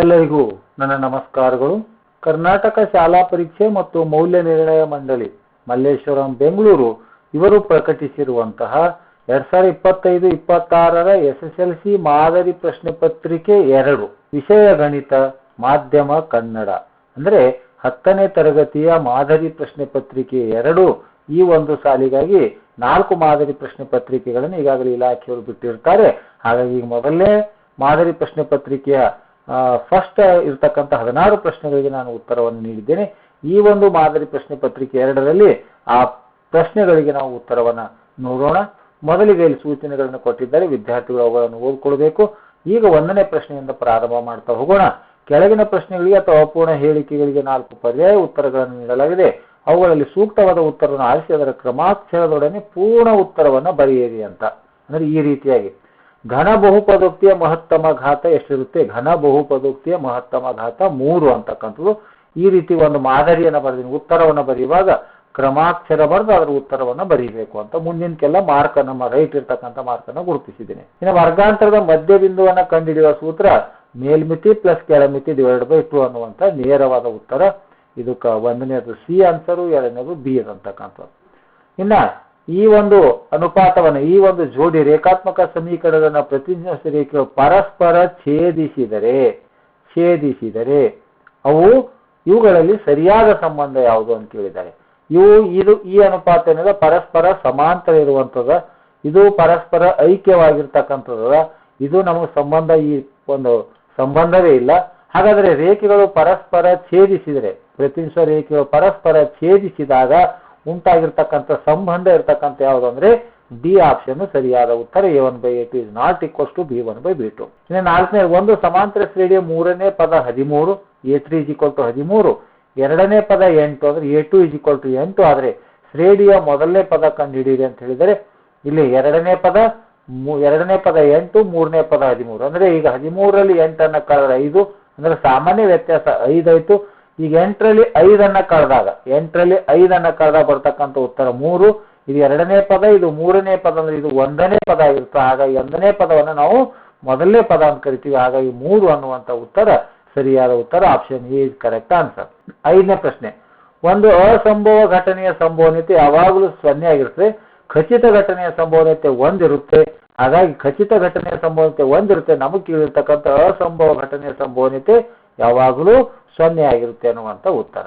ಎಲ್ಲರಿಗೂ ನನ್ನ ನಮಸ್ಕಾರಗಳು. ಕರ್ನಾಟಕ ಶಾಲಾ ಪರೀಕ್ಷೆ ಮತ್ತು ಮೌಲ್ಯ ನಿರ್ಣಯ ಮಂಡಳಿ, ಮಲ್ಲೇಶ್ವರಂ, ಬೆಂಗಳೂರು, ಇವರು ಪ್ರಕಟಿಸಿರುವಂತಹ ಎರಡ್ ಸಾವಿರದ ಇಪ್ಪತ್ತೈದು, ಇಪ್ಪತ್ತಾರರ ಎಸ್ ಎಸ್ ಎಲ್ ಸಿ ಮಾದರಿ ಪ್ರಶ್ನೆ ಪತ್ರಿಕೆ ಎರಡು, ವಿಷಯ ಗಣಿತ, ಮಾಧ್ಯಮ, ಕನ್ನಡ. ಅಂದ್ರೆ ಹತ್ತನೇ ತರಗತಿಯ ಮಾದರಿ ಪ್ರಶ್ನೆ ಪತ್ರಿಕೆ ಎರಡು, ಈ ಒಂದು ಸಾಲಿಗಾಗಿ ನಾಲ್ಕು ಮಾದರಿ ಪ್ರಶ್ನೆ ಪತ್ರಿಕೆಗಳನ್ನು ಈಗಾಗಲೇ ಇಲಾಖೆಯವರು ಬಿಟ್ಟಿರ್ತಾರೆ. ಹಾಗಾಗಿ ಮೊದಲನೇ ಮಾದರಿ ಪ್ರಶ್ನೆ ಪತ್ರಿಕೆಯ ಫಸ್ಟ್ ಇರತಕ್ಕಂಥ ಹದಿನಾರು ಪ್ರಶ್ನೆಗಳಿಗೆ ನಾನು ಉತ್ತರವನ್ನು ನೀಡಿದ್ದೇನೆ. ಈ ಒಂದು ಮಾದರಿ ಪ್ರಶ್ನೆ ಪತ್ರಿಕೆ ಎರಡರಲ್ಲಿ ಆ ಪ್ರಶ್ನೆಗಳಿಗೆ ನಾವು ಉತ್ತರವನ್ನು ನೋಡೋಣ. ಮೊದಲಿಗೆ ಇಲ್ಲಿ ಸೂಚನೆಗಳನ್ನು ಕೊಟ್ಟಿದ್ದಾರೆ. ವಿದ್ಯಾರ್ಥಿಗಳು ಅವುಗಳನ್ನು ಓದ್ಕೊಳ್ಬೇಕು. ಈಗ ಒಂದನೇ ಪ್ರಶ್ನೆಯಿಂದ ಪ್ರಾರಂಭ ಮಾಡ್ತಾ ಹೋಗೋಣ. ಕೆಳಗಿನ ಪ್ರಶ್ನೆಗಳಿಗೆ ಅಥವಾ ಅಪೂರ್ಣ ಹೇಳಿಕೆಗಳಿಗೆ ನಾಲ್ಕು ಪರ್ಯಾಯ ಉತ್ತರಗಳನ್ನು ನೀಡಲಾಗಿದೆ. ಅವುಗಳಲ್ಲಿ ಸೂಕ್ತವಾದ ಉತ್ತರವನ್ನು ಆರಿಸಿ, ಅದರ ಕ್ರಮಾಕ್ಷರದೊಡನೆ ಪೂರ್ಣ ಉತ್ತರವನ್ನು ಬರೆಯಿರಿ ಅಂತ. ಅಂದ್ರೆ ಈ ರೀತಿಯಾಗಿ. ಘನ ಬಹುಪದೋಕ್ತಿಯ ಮಹತ್ತಮ ಘಾತ ಎಷ್ಟಿರುತ್ತೆ? ಘನ ಬಹುಪದೋಕ್ತಿಯ ಮಹತ್ತಮ ಘಾತ ಮೂರು ಅಂತಕ್ಕಂಥದ್ದು. ಈ ರೀತಿ ಒಂದು ಮಾದರಿಯನ್ನು ಬರೆದಿನಿ. ಉತ್ತರವನ್ನು ಬರೆಯುವಾಗ ಕ್ರಮಾಕ್ಷರ ಬರೆದು ಅದರ ಉತ್ತರವನ್ನು ಬರೀಬೇಕು ಅಂತ ಮುಂದಿನಕ್ಕೆಲ್ಲ ಮಾರ್ಕ್ ನಮ್ಮ ರೈಟ್ ಇರ್ತಕ್ಕಂಥ ಮಾರ್ಕ್ ಅನ್ನು ಗುರುತಿಸಿದ್ದೀನಿ. ಇನ್ನು ವರ್ಗಾಂತರದ ಮಧ್ಯ ಬಿಂದುವನ್ನು ಕಂಡುಹಿಡಿಯುವ ಸೂತ್ರ ಮೇಲ್ಮಿತಿ ಪ್ಲಸ್ ಕೆಳಮಿತಿ ಡಿವೈಡ್ ಬೈ ಟು ಅನ್ನುವಂಥ ನೇರವಾದ ಉತ್ತರ. ಇದಕ್ಕೆ ಒಂದನೇದು ಸಿ ಆನ್ಸರು ಎರಡನೇದು ಬಿ ಅಂತಕ್ಕಂಥದ್ದು. ಇನ್ನ ಈ ಒಂದು ಅನುಪಾತವನ್ನು, ಈ ಒಂದು ಜೋಡಿ ರೇಖಾತ್ಮಕ ಸಮೀಕರಣದ ಪ್ರತಿನಿಧಿಸಿದ ರೇಖೆಯು ಪರಸ್ಪರ ಛೇದಿಸಿದರೆ ಛೇದಿಸಿದರೆ ಅವು ಇವುಗಳಲ್ಲಿ ಸರಿಯಾದ ಸಂಬಂಧ ಯಾವುದು ಅಂತ ಕೇಳಿದ್ದಾರೆ. ಇವು ಇದು ಈ ಅನುಪಾತ ಏನಿದೆ ಪರಸ್ಪರ ಸಮಾಂತರ ಇರುವಂತದ ಇದು ಪರಸ್ಪರ ಐಕ್ಯವಾಗಿರ್ತಕ್ಕಂಥದ್ದು. ಇದು ನಮಗೆ ಸಂಬಂಧ ಈ ಒಂದು ಸಂಬಂಧವೇ ಇಲ್ಲ. ಹಾಗಾದ್ರೆ ರೇಖೆಗಳು ಪರಸ್ಪರ ಛೇದಿಸಿದರೆ ಪ್ರತಿನಿಧಿಸುವ ರೇಖೆಗಳು ಪರಸ್ಪರ ಛೇದಿಸಿದಾಗ ಉಂಟಾಗಿರ್ತಕ್ಕಂಥ ಸಂಬಂಧ ಇರ್ತಕ್ಕಂಥ ಯಾವುದು ಅಂದ್ರೆ ಬಿ ಆಪ್ಷನ್ ಸರಿಯಾದ ಉತ್ತರ A one by A two is not equals to B one by B two ಇನ್ನು ನಾಲ್ಕನೇ, ಒಂದು ಸಮಾಂತರ ಶ್ರೇಣಿಯ ಮೂರನೇ ಪದ ಹದಿಮೂರು A three is equal to ಹದಿಮೂರು. ಎರಡನೇ ಪದ ಎಂಟು ಅಂದ್ರೆ A two is equal to ಎಂಟು, ಆದ್ರೆ ಶ್ರೇಣಿಯ ಮೊದಲನೇ ಪದ ಕಂಡುಹಿಡಿಯಿರಿ ಅಂತ ಹೇಳಿದರೆ ಇಲ್ಲಿ ಎರಡನೇ ಪದ ಎರಡನೇ ಪದ ಎಂಟು, ಮೂರನೇ ಪದ ಹದಿಮೂರು. ಅಂದ್ರೆ ಈಗ ಹದಿಮೂರರಲ್ಲಿ ಎಂಟನ್ನ ಕಳೆದ್ರೆ ಐದು, ಅಂದ್ರೆ ಸಾಮಾನ್ಯ ವ್ಯತ್ಯಾಸ ಐದಾಯ್ತು ಈಗ ಎಂಟರಲ್ಲಿ ಐದನ್ನ ಕಳೆದಾಗ, ಎಂಟರಲ್ಲಿ ಐದನ್ನ ಕಳೆದಾಗ ಬರ್ತಕ್ಕಂಥ ಉತ್ತರ ಮೂರು, ಇದು ಎರಡನೇ ಪದ, ಇದು ಮೂರನೇ ಪದ ಅಂದ್ರೆ ಇದು ಒಂದನೇ ಪದ ಆಗಿರುತ್ತೆ. ಆಗ ಒಂದನೇ ಪದವನ್ನು ನಾವು ಮೊದಲನೇ ಪದ ಅಂತ ಕರಿತೀವಿ. ಈ ಮೂರು ಅನ್ನುವಂಥ ಉತ್ತರ, ಸರಿಯಾದ ಉತ್ತರ option A is correct answer ಐದನೇ ಪ್ರಶ್ನೆ, ಒಂದು ಅಸಂಭವ ಘಟನೆಯ ಸಂಭವನೀಯತೆ ಯಾವಾಗಲೂ ಸೊನ್ನೆ ಆಗಿರುತ್ತೆ. ಖಚಿತ ಘಟನೆಯ ಸಂಭವನೀಯತೆ ಒಂದಿರುತ್ತೆ. ಹಾಗಾಗಿ ಖಚಿತ ಘಟನೆಯ ಸಂಭವನೀಯತೆ ಒಂದಿರುತ್ತೆ. ನಮಗೆ ಕೇಳಿರ್ತಕ್ಕಂಥ ಅಸಂಭವ ಘಟನೆಯ ಸಂಭವನೀಯತೆ ಯಾವಾಗಲೂ ಸೊನ್ನೆ ಆಗಿರುತ್ತೆ ಅನ್ನುವಂಥ ಉತ್ತರ.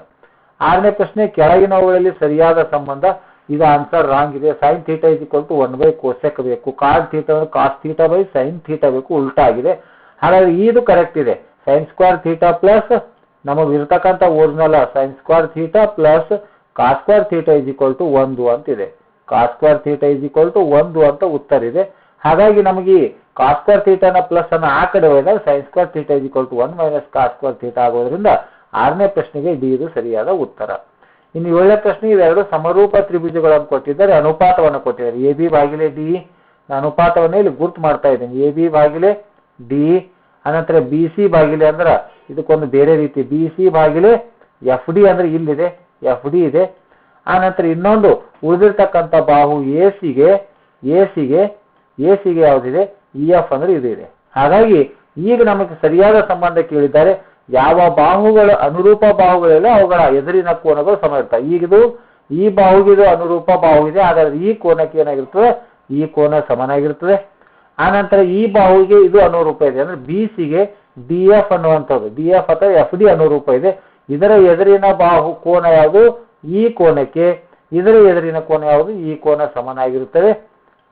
ಆರನೇ ಪ್ರಶ್ನೆ, ಕೆಳಗಿನವುಗಳಲ್ಲಿ ಸರಿಯಾದ ಸಂಬಂಧ? ಇದು ಆನ್ಸರ್ ರಾಂಗ್ ಇದೆ. Sine theta is equal to one by cosec ಬೇಕು. Cos theta cos theta by sine theta ಬೇಕು. ಉಲ್ಟಾ ಆಗಿದೆ. ಹಾಗಾಗಿ ಇದು ಕರೆಕ್ಟ್ ಇದೆ. ಸೈನ್ ಸ್ಕ್ವೇರ್ ಥೀಟಾ ಪ್ಲಸ್ ನಮಗೆ ಇರ್ತಕ್ಕಂಥ original sine square theta plus cos square theta is equal to ಒಂದು ಅಂತಿದೆ cos square square theta is equal to ಒಂದು ಅಂತ ಉತ್ತರ ಇದೆ. ಹಾಗಾಗಿ ನಮಗೆ ಕಾಸ್ ಸ್ಕ್ವೇರ್ ಥೀಟಾನ ಪ್ಲಸ್ ಅನ್ನು ಆ ಕಡೆ ಹೋದಾಗ sine square theta is equal to one minus cos square theta ಆಗೋದ್ರಿಂದ ಆರನೇ ಪ್ರಶ್ನೆಗೆ ಡಿ ಇದು ಸರಿಯಾದ ಉತ್ತರ. ಇನ್ನು ಏಳನೇ ಪ್ರಶ್ನೆ, ಇವೆರಡು ಸಮರೂಪ ತ್ರಿಭುಜಗಳನ್ನು ಕೊಟ್ಟಿದ್ದಾರೆ, ಅನುಪಾತವನ್ನು ಕೊಟ್ಟಿದ್ದಾರೆ. ಎ ಬಿ ಬಾಗಿಲೆ ಡಿ ಅನುಪಾತವನ್ನು ಇಲ್ಲಿ ಗುರ್ತು ಮಾಡ್ತಾ ಇದ್ದೀನಿ. ಎ ಬಿ ಬಾಗಿಲೆ ಡಿ ಅನಂತರ ಬಿ ಸಿ ಬಾಗಿಲೆ ಅಂದ್ರೆ ಇದಕ್ಕೊಂದು ಬೇರೆ ರೀತಿ. ಬಿ ಸಿ ಬಾಗಿಲೆ ಎಫ್ ಡಿ ಅಂದ್ರೆ ಇಲ್ಲಿದೆ ಎಫ್ ಡಿ ಇದೆ. ಆನಂತರ ಇನ್ನೊಂದು ಉಳಿದಿರ್ತಕ್ಕಂಥ ಬಾಹು ಎ ಸಿಗೆ ಎ ಸಿಗೆ ಎ ಸಿಗೆ ಯಾವುದಿದೆ? ಇ ಎಫ್ ಅಂದ್ರೆ ಇದು ಇದೆ. ಹಾಗಾಗಿ ಈಗ ನಮಗೆ ಸರಿಯಾದ ಸಂಬಂಧ ಕೇಳಿದ್ದಾರೆ. ಯಾವ ಬಾಹುಗಳ ಅನುರೂಪ ಬಾಹುಗಳಲ್ಲಿ, ಅವುಗಳ ಎದುರಿನ ಕೋನಗಳು ಸಮ ಇರ್ತವೆ ಈಗಿದು ಈ ಬಾಹುಗಿದು ಅನುರೂಪ ಬಾಹು ಇದೆ ಹಾಗಾದ್ರೆ ಈ ಕೋನಕ್ಕೆ ಏನಾಗಿರ್ತದೆ? ಈ ಕೋನ ಸಮನಾಗಿರ್ತದೆ. ಆನಂತರ ಈ ಬಾಹುಗೆ ಇದು ಅನುರೂಪ ಇದೆ. ಅಂದ್ರೆ ಬಿ ಸಿಗೆ ಡಿ ಎಫ್ ಅನ್ನುವಂಥದ್ದು. ಡಿ ಎಫ್ ಅಥವಾ ಎಫ್ ಡಿ ಅನುರೂಪ ಇದೆ. ಇದರ ಎದುರಿನ ಬಾಹು ಕೋನ ಯಾವುದು? ಈ ಕೋನಕ್ಕೆ. ಇದರ ಎದುರಿನ ಕೋನ ಯಾವುದು? ಈ ಕೋನ ಸಮನಾಗಿರುತ್ತದೆ.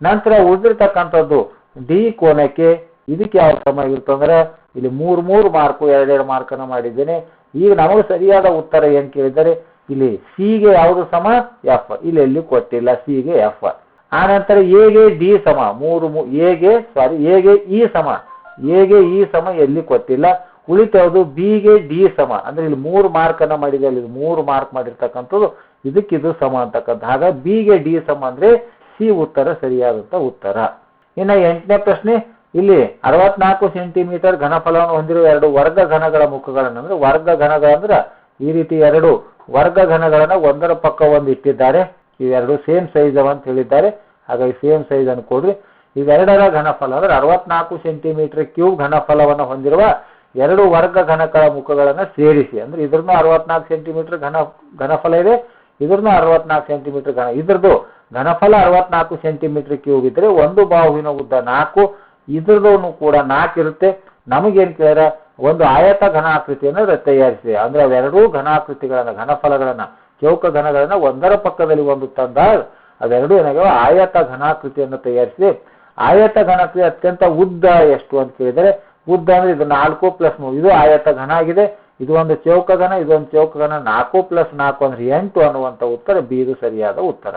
ನಂತರ ಉಳಿದಿರ್ತಕ್ಕಂಥದ್ದು ಡಿ ಕೋನಕ್ಕೆ ಇದಕ್ಕೆ ಯಾವ ಕ್ರಮ ಇರುತ್ತಂದ್ರೆ ಇಲ್ಲಿ ಮೂರು ಮೂರು ಮಾರ್ಕು ಎರಡೆರಡು ಮಾರ್ಕನ್ನು ಮಾಡಿದ್ದೇನೆ. ಈಗ ನಮಗೆ ಸರಿಯಾದ ಉತ್ತರ ಏನು ಕೇಳಿದರೆ ಇಲ್ಲಿ ಸಿಗೆ ಯಾವುದು ಸಮ? ಎಫ್ ಇಲ್ಲಿ ಎಲ್ಲಿ ಕೊಟ್ಟಿಲ್ಲ ಸಿಗೆ ಎಫ್ ಆನಂತರ ಎಗೆ ಡಿ ಸಮ. ಮೂರು ಎಗೆ ಸಾರಿ ಎಗೆ ಇ ಸಮ. ಎಗೆ ಇ ಸಮ ಎಲ್ಲಿ ಕೊಟ್ಟಿಲ್ಲ? ಉಳಿತಾವುದು ಬಿಗೆ ಡಿ ಸಮ. ಅಂದ್ರೆ ಇಲ್ಲಿ ಮೂರು ಮಾರ್ಕನ್ನು ಮಾಡಿದೆ. ಇಲ್ಲಿ ಮೂರು ಮಾರ್ಕ್ ಮಾಡಿರ್ತಕ್ಕಂಥದ್ದು ಇದಕ್ಕಿದು ಸಮ ಅಂತಕ್ಕಂಥ. ಹಾಗ ಬಿಗೆ ಡಿ ಸಮ ಅಂದ್ರೆ ಸಿ ಉತ್ತರ ಸರಿಯಾದಂಥ ಉತ್ತರ. ಇನ್ನ ಎಂಟನೇ ಪ್ರಶ್ನೆ, ಇಲ್ಲಿ ಅರವತ್ನಾಲ್ಕು ಸೆಂಟಿಮೀಟರ್ ಘನಫಲವನ್ನು ಹೊಂದಿರುವ ಎರಡು ವರ್ಗ ಘನಗಳ ಮುಖಗಳನ್ನು, ಅಂದ್ರೆ ವರ್ಗ ಘನಗಳಂದ್ರೆ ಈ ರೀತಿ ಎರಡು ವರ್ಗ ಘನಗಳನ್ನು ಒಂದರ ಪಕ್ಕ ಒಂದು ಇಟ್ಟಿದ್ದಾರೆ. ಇವೆರಡು ಸೇಮ್ ಸೈಜ್ ಅಂತ ಹೇಳಿದ್ದಾರೆ. ಹಾಗಾಗಿ ಸೇಮ್ ಸೈಜ್ ಅನ್ನು ಕೊಡ್ರಿ. ಇವೆರಡರ ಘನಫಲ ಅಂದ್ರೆ ಅರವತ್ನಾಲ್ಕು ಸೆಂಟಿಮೀಟರ್ ಕ್ಯೂಬ್ ಘನಫಲವನ್ನು ಹೊಂದಿರುವ ಎರಡು ವರ್ಗ ಘನಕಗಳ ಮುಖಗಳನ್ನು ಸೇರಿಸಿ, ಅಂದ್ರೆ ಇದ್ರನ್ನೂ ಅರವತ್ನಾಲ್ಕು ಸೆಂಟಿಮೀಟರ್ ಘನ ಘನಫಲ ಇದೆ. ಇದ್ರದ್ದು ಅರವತ್ನಾಲ್ಕು ಸೆಂಟಿಮೀಟರ್ ಘನ. ಇದ್ರದ್ದು ಘನಫಲ ಅರವತ್ನಾಲ್ಕು ಸೆಂಟಿಮೀಟರ್ ಕ್ಯೂಬ್ ಇದ್ರೆ ಒಂದು ಬಾಹುವಿನ ಉದ್ದ ನಾಲ್ಕು ಇದ್ರದ್ದು ಕೂಡ ನಾಲ್ಕು ಇರುತ್ತೆ. ನಮಗೇನು ಕೇಳಿದ್ರೆ ಒಂದು ಆಯತ ಘನಾಕೃತಿಯನ್ನು ತಯಾರಿಸಿದೆ. ಅಂದ್ರೆ ಅವೆರಡೂ ಘನಾಕೃತಿಗಳನ್ನ, ಘನಫಲಗಳನ್ನ, ಚೌಕ ಘನಗಳನ್ನ ಒಂದರ ಪಕ್ಕದಲ್ಲಿ ಒಂದು ತಂದಾಗ ಅವೆರಡೂ ಏನಾಗ್ಯಾವ? ಆಯತ ಘನಾಕೃತಿಯನ್ನು ತಯಾರಿಸಿದೆ. ಆಯತ ಘನಕೃತಿ ಅತ್ಯಂತ ಉದ್ದ ಎಷ್ಟು ಅಂತ ಕೇಳಿದರೆ, ಉದ್ದ ಅಂದ್ರೆ ಇದು ನಾಲ್ಕು ಪ್ಲಸ್ ಮೂರು ಇದು ಆಯತ ಘನ ಆಗಿದೆ. ಇದು ಒಂದು ಚೌಕಗನ ಇದೊಂದು ಚೌಕಗನ, ನಾಲ್ಕು ಪ್ಲಸ್ ನಾಲ್ಕು ಅಂದ್ರೆ ಎಂಟು ಅನ್ನುವಂಥ ಉತ್ತರ, ಬಿ ಇದು ಸರಿಯಾದ ಉತ್ತರ.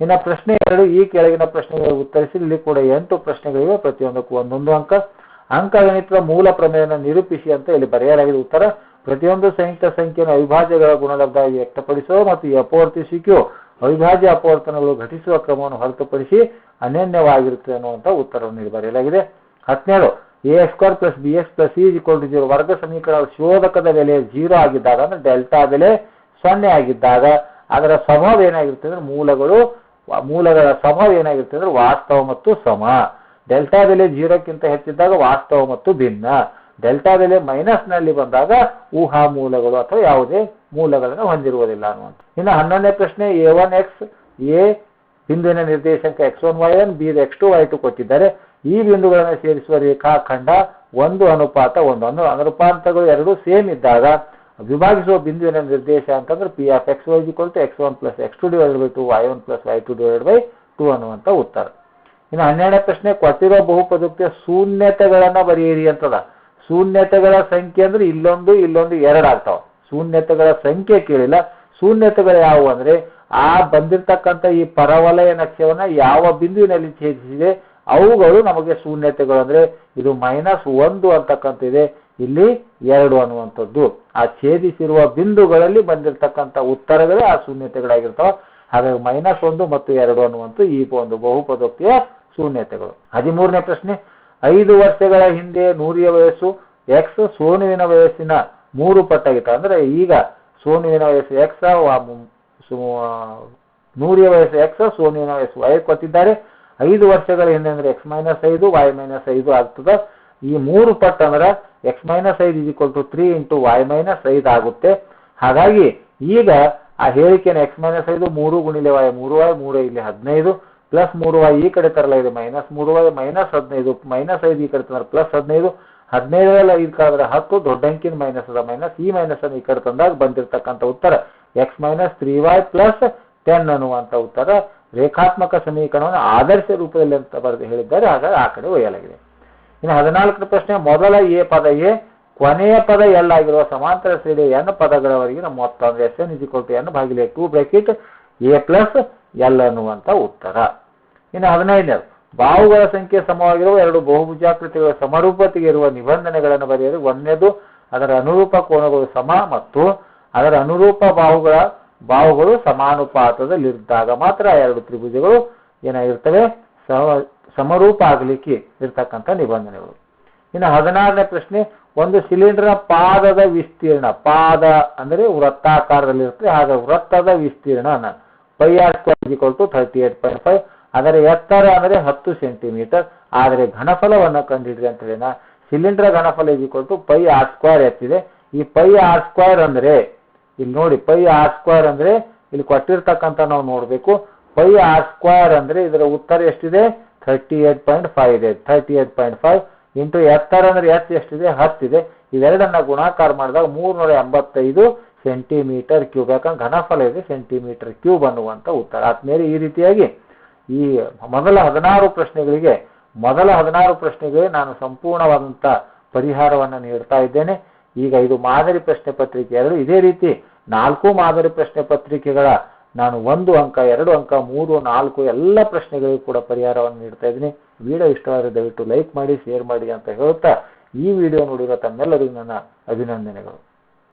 ಇನ್ನು ಪ್ರಶ್ನೆ ಎರಡು, ಈ ಕೆಳಗಿನ ಪ್ರಶ್ನೆಗಳಿಗೆ ಉತ್ತರಿಸಿ, ಇಲ್ಲಿ ಕೂಡ ಎಂಟು ಪ್ರಶ್ನೆಗಳಿವೆ, ಪ್ರತಿಯೊಂದಕ್ಕೂ ಒಂದೊಂದು ಅಂಕ. ಅಂಕಗಣಿತದ ಮೂಲ ಪ್ರಮೇಯವನ್ನು ನಿರೂಪಿಸಿ ಅಂತ ಇಲ್ಲಿ ಬರೆಯಲಾಗಿದೆ ಉತ್ತರ. ಪ್ರತಿಯೊಂದು ಸಂಯುಕ್ತ ಸಂಖ್ಯೆಯನ್ನು ಅವಿಭಾಜ್ಯಗಳ ಗುಣಲಬ್ಧವಾಗಿ ವ್ಯಕ್ತಪಡಿಸುವ ಮತ್ತು ಈ ಅಪವರ್ತಿಸುವಿಕೆಯು ಅವಿಭಾಜ್ಯ ಅಪವರ್ತನಗಳು ಘಟಿಸುವ ಕ್ರಮವನ್ನು ಹೊರತುಪಡಿಸಿ ಅನನ್ಯವಾಗಿರುತ್ತೆ ಅನ್ನುವಂಥ ಉತ್ತರವನ್ನು ಇಲ್ಲಿ ಬರೆಯಲಾಗಿದೆ. ಹದಿನೇಳು A square plus B X plus C to zero ವರ್ಗ ಸಮೀಕರಣ ಶೋಧಕದ ಬೆಲೆ ಜೀರೋ ಆಗಿದ್ದಾಗ ಅಂದ್ರೆ ಡೆಲ್ಟಾ ಬೆಲೆ ಸೊನ್ನೆ ಆಗಿದ್ದಾಗ, ಅದರ ಸ್ವಭಾವ ಏನಾಗಿರುತ್ತೆ ಅಂದ್ರೆ ಮೂಲಗಳು, ಮೂಲಗಳ ಸ್ವಭಾವ ಏನಾಗಿರುತ್ತೆ ಅಂದ್ರೆ ವಾಸ್ತವ ಮತ್ತು ಸಮ. ಡೆಲ್ಟಾ ಬೆಲೆ ಜೀರೋಕ್ಕಿಂತ ಹೆಚ್ಚಿದ್ದಾಗ ವಾಸ್ತವ ಮತ್ತು ಭಿನ್ನ. ಡೆಲ್ಟಾ ಬೆಲೆ ಮೈನಸ್ನಲ್ಲಿ ಬಂದಾಗ ಊಹಾ ಮೂಲಗಳು ಅಥವಾ ಯಾವುದೇ ಮೂಲಗಳನ್ನು ಹೊಂದಿರುವುದಿಲ್ಲ ಅನ್ನುವಂಥ ಇನ್ನು ಹನ್ನೊಂದನೇ ಪ್ರಶ್ನೆ ಎ ಒನ್ ಎಕ್ಸ್ ಎ ಹಿಂದಿನ ನಿರ್ದೇಶಾಂಕ X one Y one B X two Y two ಕೊಟ್ಟಿದ್ದಾರೆ. ಈ ಬಿಂದುಗಳನ್ನು ಸೇರಿಸುವ ರೇಖಾಖಂಡ ಒಂದು ಅನುಪಾತ ಒಂದು. ಅನು ಅನುಪಾತಗಳು ಎರಡು ಸೇಮ್ ಇದ್ದಾಗ ವಿಭಾಗಿಸುವ ಬಿಂದುವಿನ ನಿರ್ದೇಶ ಅಂತಂದ್ರೆ P of X Y equal to X one plus X two divide by two Y one plus Y two divide by two ಅನ್ನುವಂಥ ಉತ್ತರ. ಇನ್ನು ಹನ್ನೆರಡನೇ ಪ್ರಶ್ನೆ, ಕೊಟ್ಟಿರೋ ಬಹುಪದಕ್ಕೆ ಶೂನ್ಯತೆಗಳನ್ನ ಬರೆಯಿರಿ ಅಂತದ. ಶೂನ್ಯತೆಗಳ ಸಂಖ್ಯೆ ಅಂದ್ರೆ ಇಲ್ಲೊಂದು ಇಲ್ಲೊಂದು ಎರಡು ಆಗ್ತಾವ. ಶೂನ್ಯತೆಗಳ ಸಂಖ್ಯೆ ಕೇಳಿಲ್ಲ. ಶೂನ್ಯತೆಗಳು ಯಾವುವು ಅಂದ್ರೆ ಆ ಬಂದಿರತಕ್ಕಂಥ ಈ ಪರವಲಯ ನಕ್ಷವನ್ನ ಯಾವ ಬಿಂದುವಿನಲ್ಲಿ ಛೇದಿಸಿದೆ ಅವುಗಳು ನಮಗೆ ಶೂನ್ಯತೆಗಳು ಅಂದ್ರೆ ಇದು ಮೈನಸ್ ಒಂದು ಅಂತಕ್ಕಂಥ ಇದೆ ಇಲ್ಲಿ ಎರಡು ಅನ್ನುವಂಥದ್ದು. ಆ ಛೇದಿಸಿರುವ ಬಿಂದುಗಳಲ್ಲಿ ಬಂದಿರತಕ್ಕಂಥ ಉತ್ತರಗಳೇ ಆ ಶೂನ್ಯತೆಗಳಾಗಿರ್ತವೆ. ಹಾಗಾಗಿ ಮೈನಸ್ ಒಂದು ಮತ್ತು ಎರಡು ಅನ್ನುವಂಥ ಈ ಒಂದು ಬಹುಪದೋಕ್ತಿಯ ಶೂನ್ಯತೆಗಳು. ಹದಿಮೂರನೇ ಪ್ರಶ್ನೆ, ಐದು ವರ್ಷಗಳ ಹಿಂದೆ ನೂರಿಯ ವಯಸ್ಸು ಎಕ್ಸ್ ಸೋನುವಿನ ವಯಸ್ಸಿನ ಮೂರು ಪಟ್ಟಾಗಿತ್ತು. ಅಂದ್ರೆ ಈಗ ಸೋನುವಿನ ವಯಸ್ಸು ಎಕ್ಸ್ ನೂರಿಯ ವಯಸ್ಸು ಎಕ್ಸ್ ಸೋನುವಿನ ವಯಸ್ಸು ವೈ ಕೊಟ್ಟಿದ್ದಾರೆ. ಐದು ವರ್ಷಗಳ ಹಿಂದೆ ಅಂದ್ರೆ ಎಕ್ಸ್ ಮೈನಸ್ ಐದು ವೈ ಮೈನಸ್ ಐದು ಆಗ್ತದೆ. ಈ ಮೂರು ಪಟ್ಟು ಅಂದ್ರೆ ಎಕ್ಸ್ ಮೈನಸ್ ಐದು equal to three into Y minus ಐದು ಆಗುತ್ತೆ. ಹಾಗಾಗಿ ಈಗ ಆ ಹೇಳಿಕೆನ ಎಕ್ಸ್ ಮೈನಸ್ ಐದು, ಮೂರು ಗುಣಿಲೆ ವೈ ಮೂರು ವೈ ಮೂರು ಇಲ್ಲಿ ಹದಿನೈದು ಪ್ಲಸ್ ಮೂರು ವೈ ಈ ಕಡೆ ತರಲಾಗಿದೆ ಮೈನಸ್ ಮೂರು ವೈ ಮೈನಸ್ ಹದಿನೈದು ಮೈನಸ್ ಐದು ಈ ಕಡೆ ತಂದ್ರೆ ಪ್ಲಸ್ ಹದಿನೈದು. ಹದಿನೈದರಲ್ಲಿ ಐದು ಕಳೆದ್ರೆ ಹತ್ತು ದೊಡ್ಡ ಅಂಕಿನ ಮೈನಸ್ ಅದ ಮೈನಸ್ ಈ ಮೈನಸ್ ಅನ್ನು ಈ ಕಡೆ ತಂದಾಗ ಬಂದಿರತಕ್ಕಂಥ ಉತ್ತರ. X minus three Y plus ten ಅನ್ನುವಂಥ ಉತ್ತರ. ರೇಖಾತ್ಮಕ ಸಮೀಕರಣವನ್ನು ಆದರ್ಶ ರೂಪದಲ್ಲಿ ಅಂತ ಬರೆದು ಹೇಳಿದ್ದಾರೆ, ಹಾಗಾಗಿ ಆ ಕಡೆ ಒಯ್ಯಲಾಗಿದೆ. ಇನ್ನು ಹದಿನಾಲ್ಕನೇ ಪ್ರಶ್ನೆ, ಮೊದಲ ಎ ಪದ ಎ, ಕೊನೆಯ ಪದ ಎಲ್ ಆಗಿರುವ ಸಮಾಂತರ ಶ್ರೇಣಿ ಎನ್ ಪದಗಳವರೆಗಿನ ಮೊತ್ತ ಅಂದ್ರೆ ಎಸ್ ಎನ್ ಇಜಿಕೊಟ್ಟು N ಭಾಗಿಲೆ two bracket A plus L ಅನ್ನುವಂಥ ಉತ್ತರ. ಇನ್ನು ಹದಿನೈದನೇದು ಬಾವುಗಳ ಸಂಖ್ಯೆ ಸಮವಾಗಿರುವ ಎರಡು ಬಹುಭುಜಾಕೃತಿಗಳ ಸಮರೂಪತೆಗೆ ಇರುವ ನಿಬಂಧನೆಗಳನ್ನು ಬರೆಯಲು ಒಂದನೇದು ಅದರ ಅನುರೂಪ ಕೋನಗಳು ಸಮ ಮತ್ತು ಅದರ ಅನುರೂಪ ಬಾಹುಗಳ ಬಾಹುಗಳು ಸಮಾನುಪಾತದಲ್ಲಿದ್ದಾಗ ಮಾತ್ರ ಎರಡು ತ್ರಿಭುಜಗಳು ಏನಾಗಿರ್ತವೆ ಸಮ, ಸಮರೂಪ ಆಗಲಿಕ್ಕೆ ಇರ್ತಕ್ಕಂಥ ನಿಬಂಧನೆಗಳು. ಇನ್ನು ಹದಿನಾರನೇ ಪ್ರಶ್ನೆ, ಒಂದು ಸಿಲಿಂಡರ್ನ ಪಾದದ ವಿಸ್ತೀರ್ಣ, ಪಾದ ಅಂದರೆ ವೃತ್ತಾಕಾರದಲ್ಲಿರುತ್ತೆ, ಹಾಗೆ ವೃತ್ತದ ವಿಸ್ತೀರ್ಣ pi R square equal to thirty eight point five ಅದರ ಎತ್ತರ ಅಂದರೆ ಹತ್ತು ಸೆಂಟಿಮೀಟರ್, ಆದರೆ ಘನಫಲವನ್ನು ಕಂಡುಹಿಡಿದೆ ಅಂತ ಹೇಳಿದ cylinder ಘನಫಲ equal to pi R square ಎತ್ತಿದೆ. ಈ ಪೈ ಆರ್ ಸ್ಕ್ವೇರ್ ಅಂದ್ರೆ ಇಲ್ಲಿ ನೋಡಿ ಪೈ ಆರ್ ಸ್ಕ್ವೇರ್ ಅಂದ್ರೆ ಇಲ್ಲಿ ಕೊಟ್ಟಿರ್ತಕ್ಕಂಥ ನಾವು ನೋಡಬೇಕು. ಪೈ ಆರ್ ಸ್ಕ್ವೇರ್ ಅಂದ್ರೆ ಇದರ ಉತ್ತರ ಎಷ್ಟಿದೆ? ಥರ್ಟಿ ಏಟ್ ಪಾಯಿಂಟ್ ಫೈವ್ ಇದೆ. Thirty eight point five into ಎತ್ತರ ಅಂದ್ರೆ ಎತ್ ಎಷ್ಟಿದೆ? ಹತ್ತಿದೆ ಇವೆರಡನ್ನ ಗುಣಾಕಾರ ಮಾಡಿದಾಗ ಮೂರ್ನೂರ ಎಂಬತ್ತೈದು ಸೆಂಟಿಮೀಟರ್ ಕ್ಯೂಬ್ ಯಾಕಂದ್ರೆ ಘನಫಲ ಇದೆ ಸೆಂಟಿಮೀಟರ್ ಕ್ಯೂಬ್ ಅನ್ನುವಂಥ ಉತ್ತರ. ಆದ್ಮೇಲೆ ಈ ರೀತಿಯಾಗಿ ಈ ಮೊದಲ ಹದಿನಾರು ಪ್ರಶ್ನೆಗಳಿಗೆ, ಮೊದಲ ಹದಿನಾರು ಪ್ರಶ್ನೆಗಳಿಗೆ ನಾನು ಸಂಪೂರ್ಣವಾದಂಥ ಪರಿಹಾರವನ್ನು ನೀಡ್ತಾ ಇದ್ದೇನೆ. ಈಗ ಇದು ಮಾದರಿ ಪ್ರಶ್ನೆ ಪತ್ರಿಕೆ. ಎರಡು ಇದೇ ರೀತಿ ನಾಲ್ಕು ಮಾದರಿ ಪ್ರಶ್ನೆ ಪತ್ರಿಕೆಗಳ ನಾನು ಒಂದು ಅಂಕ, ಎರಡು ಅಂಕ, ಮೂರು, ನಾಲ್ಕು ಎಲ್ಲ ಪ್ರಶ್ನೆಗಳಿಗೂ ಕೂಡ ಪರಿಹಾರವನ್ನು ನೀಡ್ತಾ ಇದ್ದೀನಿ. ವಿಡಿಯೋ ಇಷ್ಟವಾದರೆ ದಯವಿಟ್ಟು ಲೈಕ್ ಮಾಡಿ, ಶೇರ್ ಮಾಡಿ ಅಂತ ಹೇಳುತ್ತಾ ಈ ವಿಡಿಯೋ ನೋಡಿರೋ ತಮ್ಮೆಲ್ಲರಿಗೂ ನನ್ನ ಅಭಿನಂದನೆಗಳು.